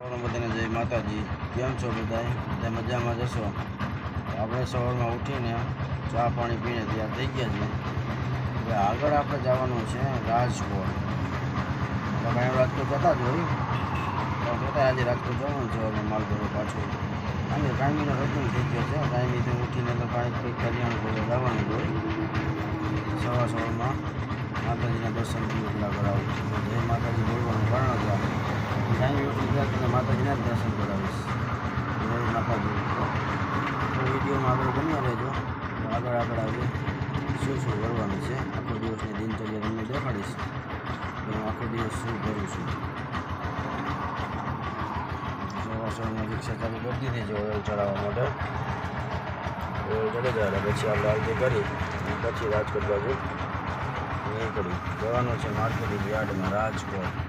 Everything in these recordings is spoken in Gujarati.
બધાને જય માતાજી. કેમ છો બધાય? બધા મજામાં જશો આપણે સવારમાં ઉઠીને ચા પાણી પીને તૈયાર થઈ ગયા છીએ. હવે આગળ આપણે જવાનું છે રાજકોટ. તો કાંઈ રાજકોટ જતા જ હોય. તો કહેતા આજે રાજકોટ જવાનું છે હવે માલભરો પાછું. અને કાયમીનો રજૂ થઈ ગયો છે. કાયમી ઉઠીને તો કાંઈક કંઈક કરવા જવાનું જ હોય. સવાર સવારમાં માતાજીના દર્શન પૂરા કરાવું જય માતાજી બોલવાનું કારણ જ ઉઠી ગયા તને માતાજીના જ દર્શન કરાવીશ જય માતાજી તો વિડીયોમાં આગળ બન્યા રહેજો આગળ આગળ આવીએ શું શું કરવાનું છે આખો દિવસની દિનચર્યા તમને દેખાડીશ હું આખો દિવસ શું કરું છું સવાર સવારમાં રિક્ષા ચાલુ કરી દીધી છે ઓઇલ ચડાવવા માટે ઓઇલ ચડી જાય પછી આપણે આરતી કરી પછી રાજકોટ બાજુ નીકળી જવાનું છે માર્કેટિંગ યાર્ડમાં રાજકોટ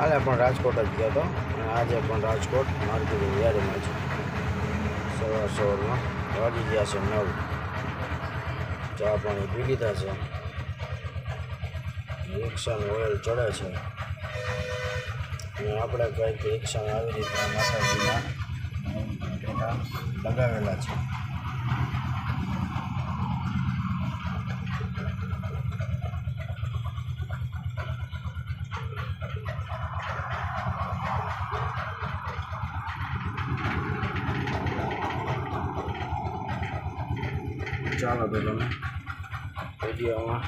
કાલે પણ રાજકોટ જ ગયો હતો. અને આજે પણ રાજકોટ માર્કેટિંગ યાર્ડમાં છે. સવાર સવારમાં. વાગી ગયા છે નવ. ચા પાણી પી લીધા છે. રિક્ષાનું ઓઇલ ચડે છે. અને આપણે કંઈક રિક્ષામાં આવી રીતના માતાજીના લગાવેલા છે. ચાલો તો તમે. વિડીયોમાં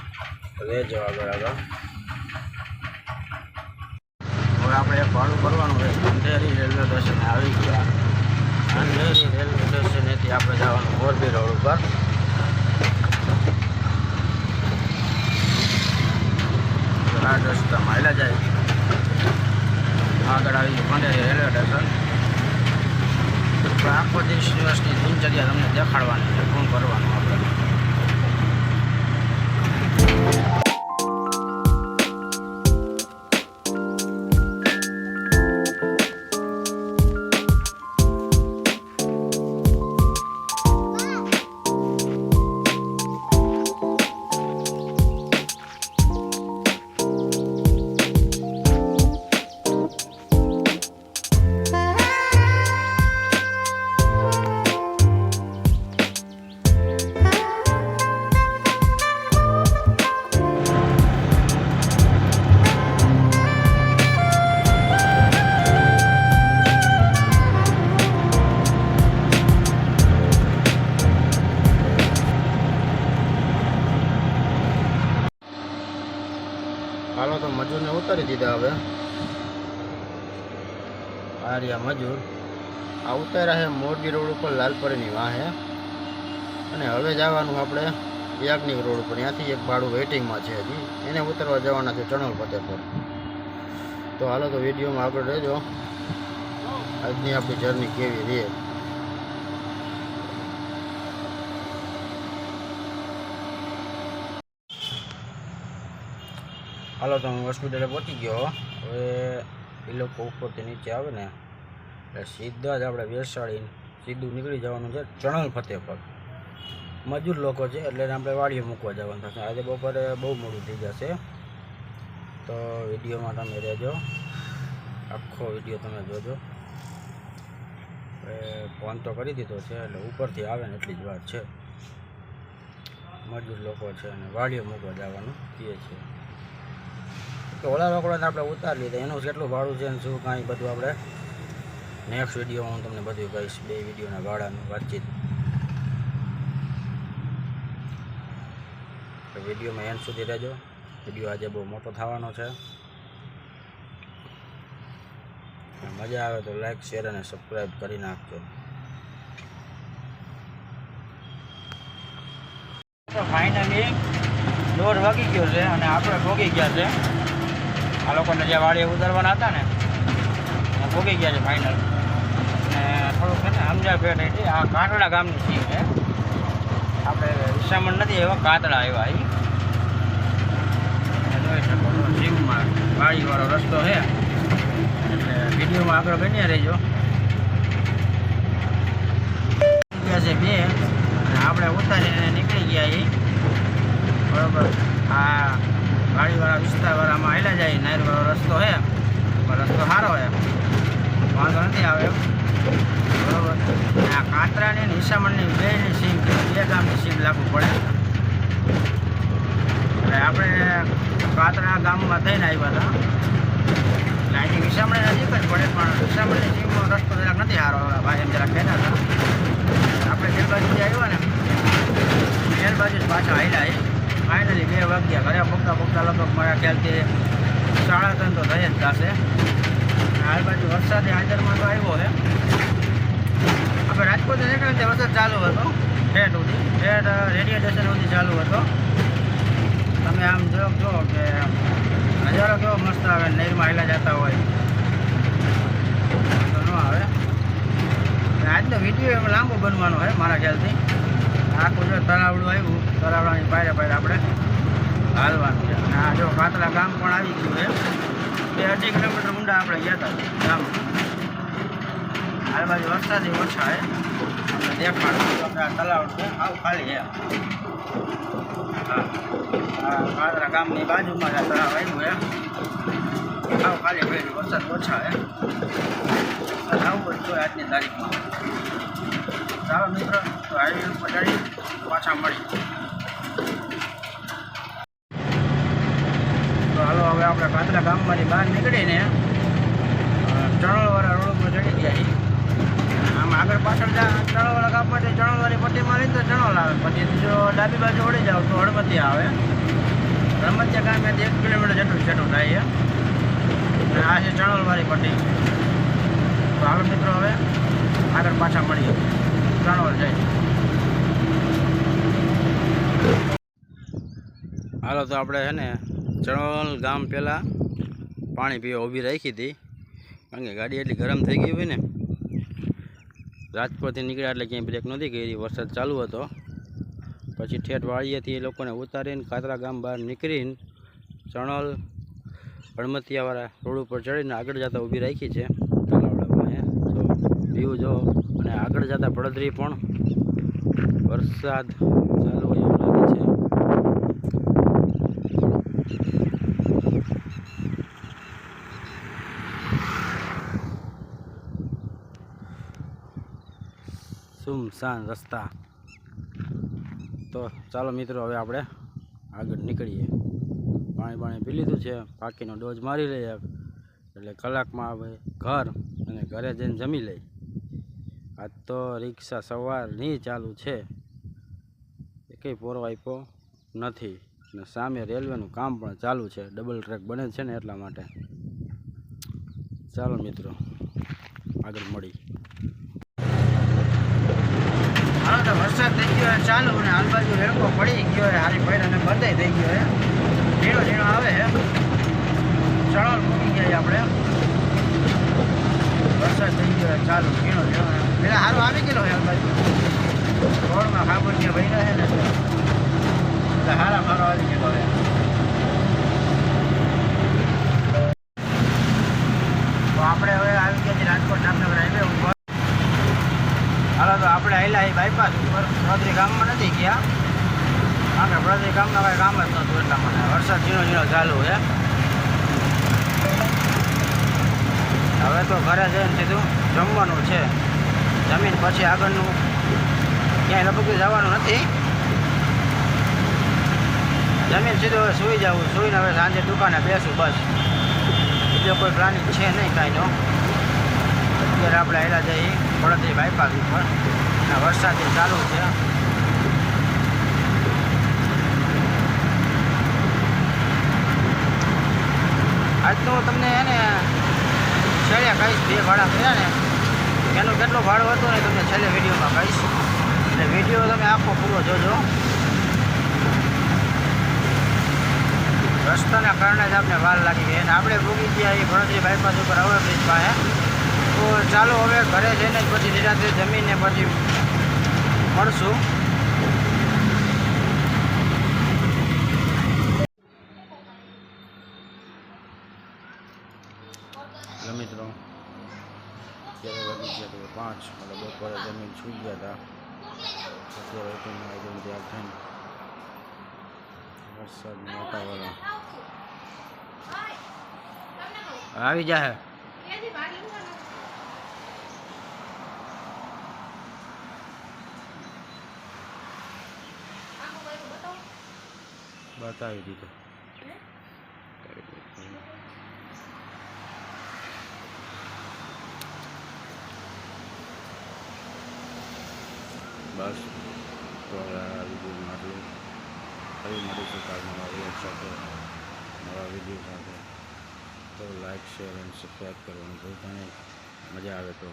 રહેજો આગળ આગળ. હવે આપણે ભાડું કરવાનું છે. અંધેરી રેલવે સ્ટેશને આવી ગયા. અંધેરી રેલવે સ્ટેશનેથી આપણે જવાનું મોરબી રોડ ઉપર. રાજ રસ્તામાં હાલ્યા જાય આગળ આવી ગયું અંધેરી રેલવે સ્ટેશન. આખો દિવસ દિવસની દિનચર્યા તમને દેખાડવાની છે શું કરવાનું આપણે? દીધા હવે. આ મજૂર. આવતા છે મોરબી રોડ ઉપર લાલપરીની વાહે અને હવે જવાનું આપણે યાજ્ઞિક રોડ ઉપર. ત્યાંથી એક ભાડું વેઇટિંગમાં છે હજી. એને ઉતરવા જવાના છે ચણોલ ફતેપુર. તો હાલો તો વિડીયોમાં આગળ રહેજો. આજની આપણી જર્ની કેવી રહે હાલો, તો હું હોસ્પિટલે પહોંચી ગયો હવે એ લોકો ઉપરથી નીચે આવે ને, એટલે સીધા જ આપણે બેસાડીને સીધું નીકળી જવાનું છે ચણલ ફતેપર મજૂર લોકો છે, એટલે આપણે વાડીએ મૂકવા જવાનું થશે. આજે બપોરે બહુ મોડું થઈ જશે. તો વિડીયોમાં તમે રહેજો. આખો વીડિયો તમે જોજો. ફોન તો કરી દીધો છે, એટલે ઉપરથી આવે ને એટલી જ વાત છે. મજૂર લોકો છે અને વાડીએ મૂકવા જવાનું કહે છે. કે ઓલા રોકડાને આપણે ઉતારી લીધા એનું કેટલું ભાડું છે શું કાંઈ બધું આપણે નેક્સ્ટ વિડીયોમાં હું તમને બધું કહીશ. બે વિડીયોના ભાડાનું વાતચીત. તો વિડીયોમાં એન્ડ સુધી રહેજો. વીડિયો આજે બહુ મોટો થવાનો છે. મજા આવે તો લાઈક શેર અને સબસ્ક્રાઈબ કરી નાખજો. ફાઇનલી દોઢ વાગી ગયો છે અને આપણે ભોગી ગયા છે. આ લોકોને જે વાડીએ ઉતરવાના હતા ને, એ ભોગી ગયા છે ફાઇનલ ને થોડુંક છે ને સમજા ભેટ હતી આ કાંટડા ગામની સીમ છે. આપણે વિસામણ નથી, એવા કાતડા આવ્યા તમે જોઈ શકો સીમમાં વાડીવાળો રસ્તો છે. એટલે વિડીયોમાં આગળ બન્યા રહેજો. છે બે આપણે ઉતારીને નીકળી ગયા એ બરોબર. આ ગાડીવાળા વિસ્તારવાળામાં આવેલા જાય નાયરવાળો રસ્તો છે. રસ્તો સારો છે. વાંધો નથી આવે બરોબર. આ કાતરાની ઈસામણની બેની સીમ બે ગામની સીમ લાગુ પડે. એટલે આપણે કાતરા ગામમાં થઈને આવ્યા હતા. એટલે અહીંથી વિસામણે નજીક જ પડે, પણ વિસામણની સીમનો રસ્તો જરાક નથી સારો. ભાઈ એમ જરાક કહેતા હતા. આપણે જે બાજુથી આવ્યા ને મેલ બાજુ પાછા આવેલા વાગ્યા. ઘરે પગતા પગતા લગભગ મારા ખ્યાલથી સાડા ત્રણ તો થઈ જ જશે. હાલ બાજુ વરસાદ હાજરમાં તો આવ્યો છે. આપણે રાજકોટ નીકળ્યા ત્યાં વરસાદ ચાલુ હતો. ઠેઠ સુધી. ઠેઠ રેડિયો સ્ટેશન સુધી ચાલુ હતો. તમે આમ જો જો કે નજારો કેવો મસ્ત આવે, નહેરમાં હાલ્યા જતા હોય. તો ન આવે. આજનો વીડિયો એમ લાંબો બનવાનો છે, મારા ખ્યાલથી. આખું જો તળાવડું આવ્યું તળાવડાની પાયરે પાયરે આપણે. હાલવાનું છે આ જો કાતલા ગામ પણ આવી ગયું છે. બે અઢી કિલોમીટર ઊંડા આપણે ગયા હતા, ગામ. હાલ બાજુ વરસાદી ઓછા છે આપણે દેખાડું આપણે આ તળાવ છે, આવું ખાલી છે. હા કાતરા ગામની બાજુમાં આ તળાવ આવ્યું છે. આવું ખાલી ભાઈ વરસાદ ઓછા છે. આવું જ આજની તારીખમાં. ચાલો મિત્રો, તો આવી ઉપર ચડી પાછા મળી તો હાલો હવે આપણે કાતરા ગામમાંથી બહાર નીકળીને ચણોલવાળા રોડ ઉપર ચડી ગયા આમ આગળ પાછળ ચણોલવાળા ગામમાંથી ચણોલવાળી પટ્ટી મારી તો ચણોલ આવે. પછી જો ડાબી બાજુ વળી જાવ તો હળમતી આવે. હળમતિયા ગામેથી એક કિલોમીટર જેટલું છેટું થાય અને આ છે ચણોલવાળી પટ્ટી. તો હાલો મિત્રો હવે આગળ પાછા મળીએ. ચણોલ જાય. હાલો તો આપણે છે ને ચણોલ ગામ પહેલાં પાણી પીવા ઊભી રાખી હતી. કારણ કે ગાડી એટલી ગરમ થઈ ગઈ હોય ને રાજકોટથી નીકળ્યા એટલે ક્યાંય બ્રેક નહોતી કરી. વરસાદ ચાલુ હતો. પછી ઠેઠ વાળીએથી એ લોકોને ઉતારીને કાતરા ગામ બહાર નીકળીને ચણોલ હળમતિયાવાળા રોડ ઉપર ચડીને આગળ જતાં ઊભી રાખી છે. વ્યૂ જો, અને આગળ જતાં પડદરી પણ વરસાદ ચાલુ હોય એવું લાગે છે સુમસાન રસ્તા. તો ચાલો મિત્રો, હવે આપણે આગળ નીકળીએ. પાણી પાણી પી લીધું છે. બાકીનો ડોઝ મારી લઈએ. એટલે કલાકમાં હવે ઘર અને ઘરે જઈને જમી લઈ આજ તો રિક્ષા સવારની ચાલુ છે. કંઈ પોરો આપ્યો નથી. અને સામે રેલવેનું કામ પણ ચાલુ છે. ડબલ ટ્રેક બને છે ને એટલા માટે. ચાલો મિત્રો, આગળ મળી હાલો તો વરસાદ થઈ ગયો ચાલુ અને હાલ બાજુ રેડકો પડી ગયો છે હારી પૈડ અને બધાય થઈ ગયો છે. ઝીણો ઝીણો આવે છે. ચણોલ મૂકી ગયા આપણે. વરસાદ થઈ ગયો ચાલુ, ઝીણો ઝીણો. પેલા સારું આવી ગયેલો હાલ બાજુ. રોડમાં ખાબર ત્યાં ભર્યા છે ને એટલે હારા મારો આવી ગયેલો છે તો આપણે હવે આવી ગયા છીએ રાજકોટ જામનગર હાઈવે ઉપર હાલો તો આપણે આવેલા એ બાયપાસ ઉપર broadરી ગામમાં નથી ગયા. કારણ કે ગામના કાંઈ કામ જ નહોતું એટલા માટે વરસાદ ઝીણો ઝીણો ચાલુ છે. હવે તો ઘરે જઈને સીધું જમવાનું છે. જમીન પછી આગળનું ક્યાંય લગભગ જવાનું નથી. જમીન સીધું હવે સૂઈ જવું, સૂઈને હવે સાંજે દુકાને બેસું બસ. બીજો કોઈ પ્લાનિંગ છે નહીં કાંઈનો અત્યારે આપણે આવેલા જઈએ, વડોદરી બાયપાસ ઉપર. અને વરસાદ ચાલુ છે. આજ તો હે તમને એને છેલ્લે કહીશ, બે ભાડા થયા ને, એનું કેટલું ભાડું હતું ને તમને છેલ્લે વિડીયોમાં કહીશ. એટલે વીડિયો તમે આખો પૂરો જોજો. રસ્તાના કારણે જ આપણે વાર લાગી ગઈ. અને આપણે ભૂગી ગયા એ વડોદરી બાયપાસ ઉપર ઓવરબ્રિજ પાસે. તો ચાલો હવે ઘરે જઈને પછી નિરાતે જમીને પછી મળશું. અત્યારે વધી ગયા હતા પાંચ, મતલબ બપોરે જમીન છૂટ ગયા હતા. અત્યારે તેનું આયોજન ત્યાં થઈને વરસાદનું વાતાવરણ. આવી જાય બતાવી દીધું. બસ તો આ વિડીયોમાં આટલું ફરી મળીશું કાલ નવા વીડિયો સાથે નવા વીડિયો સાથે તો લાઈક શેર અને સબસ્ક્રાઈબ કરવાનું ભૂલતા નહીં મજા આવે તો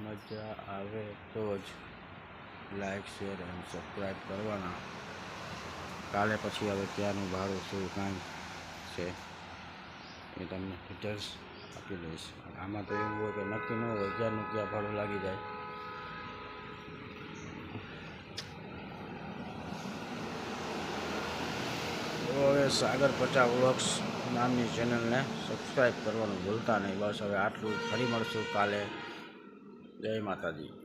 મજા આવે તો જ લાઈક શેર અને સબસ્ક્રાઈબ કરવાના કાલે પછી હવે ત્યાંનું ભાડું શું કાંઈ છે એ તમને ડિટેલ્સ આપી દઈશ આમાં તો એવું હોય કે નક્કી ન હોય ક્યાંનું ક્યાં ભાડું લાગી જાય હવે સાગર પચા વ્લોગ્સ નામની ચેનલને સબસ્ક્રાઈબ કરવાનું ભૂલતા નહીં. બસ હવે આટલું ફરી મળશું કાલે. જય માતાજી.